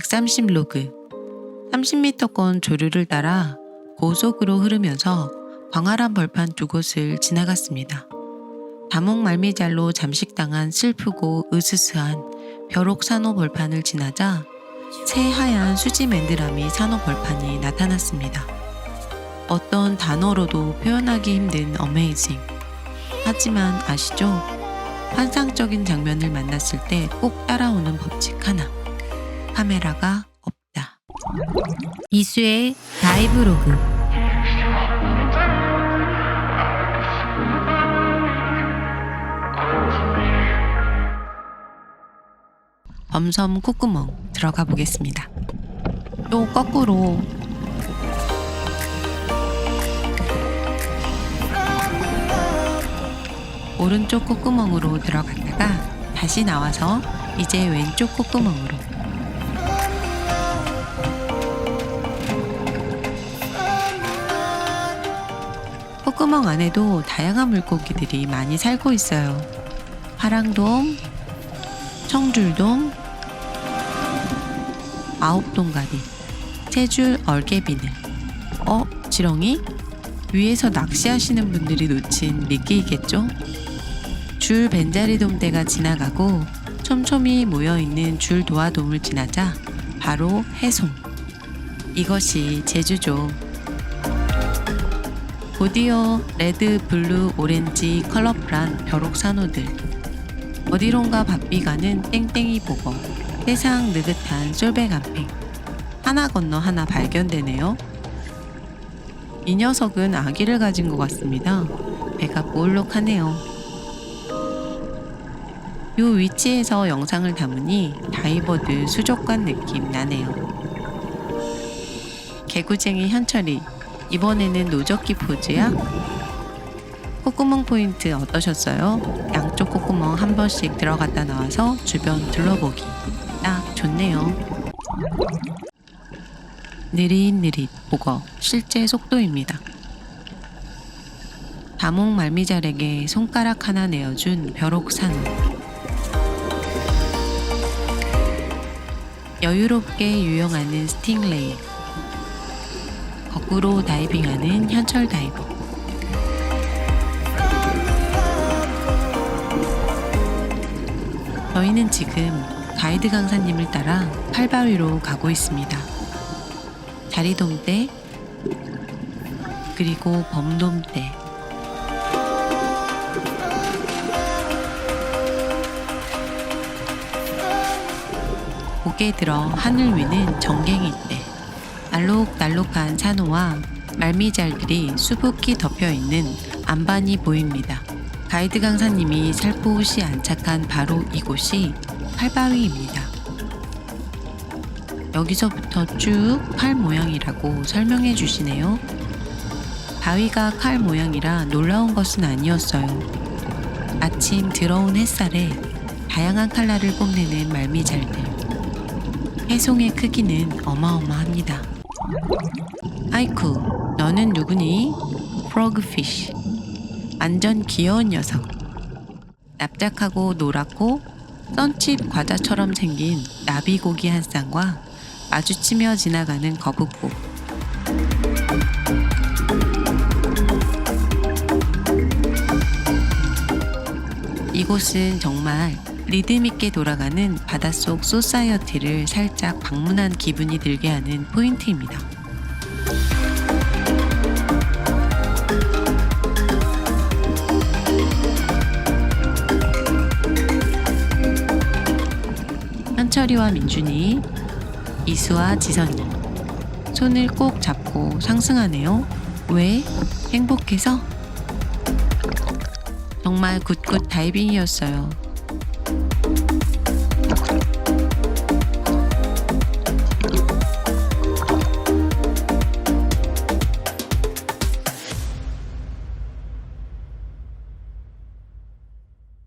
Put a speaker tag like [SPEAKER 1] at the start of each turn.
[SPEAKER 1] 130로그 30m권 조류를 따라 고속으로 흐르면서 광활한 벌판 두 곳을 지나갔습니다. 다목 말미잘로 잠식당한 슬프고 으스스한 벼록 산호 벌판을 지나자 새하얀 수지 맨드라미 산호 벌판이 나타났습니다. 어떤 단어로도 표현하기 힘든 어메이징. 하지만 아시죠? 환상적인 장면을 만났을 때 꼭 따라오는 법칙 하나. 카메라가 없다.
[SPEAKER 2] 이수의 다이브 로그
[SPEAKER 1] 범섬 콧구멍 들어가 보겠습니다. 또 거꾸로 오른쪽 콧구멍으로 들어갔다가 다시 나와서 이제 왼쪽 콧구멍으로 콧구멍 안에도 다양한 물고기들이 많이 살고 있어요. 파랑돔, 청줄돔, 아홉동가리, 세줄 얼개비늘. 어, 지렁이? 위에서 낚시하시는 분들이 놓친 미끼이겠죠? 줄 벤자리 돔대가 지나가고 촘촘히 모여있는 줄 도화돔을 지나자 바로 해송. 이것이 제주죠. 곧이어 레드, 블루, 오렌지 컬러풀한 벼록 산호들. 어디론가 바삐 가는 땡땡이 보거. 세상 느긋한 쫄배간팽. 하나 건너 하나 발견되네요. 이 녀석은 아기를 가진 것 같습니다. 배가 볼록하네요. 요 위치에서 영상을 담으니 다이버드 수족관 느낌 나네요. 개구쟁이 현철이 이번에는 노적기 포즈야? 콧구멍 포인트 어떠셨어요? 양쪽 콧구멍 한 번씩 들어갔다 나와서 주변 둘러보기. 딱 좋네요. 느릿느릿 보거 실제 속도입니다. 다목 말미잘에게 손가락 하나 내어준 벼록산호. 여유롭게 유영하는 스팅레이. 거꾸로 다이빙하는 현철 다이버. 저희는 지금 가이드 강사님을 따라 팔바위로 가고 있습니다. 자리돔대 그리고 범돔대 고개 들어 하늘 위는 정갱이대 알록달록한 산호와 말미잘들이 수북히 덮여 있는 안반이 보입니다. 가이드 강사님이 살포시 안착한 바로 이곳이 팔바위입니다. 여기서부터 쭉 팔 모양이라고 설명해 주시네요. 바위가 칼 모양이라 놀라운 것은 아니었어요. 아침 들어온 햇살에 다양한 칼라를 뽐내는 말미잘들. 해송의 크기는 어마어마합니다. 아이쿠, 너는 누구니? 프로그피쉬. 완전 귀여운 녀석. 납작하고 노랗고 썬칩 과자처럼 생긴 나비고기 한 쌍과 마주치며 지나가는 거북복. 이곳은 정말 리듬 있게 돌아가는 바닷속 소사이어티를 살짝 방문한 기분이 들게 하는 포인트입니다. 현철이와 민준이, 이수와 지선이 손을 꼭 잡고 상승하네요. 왜? 행복해서? 정말 굿굿 다이빙이었어요.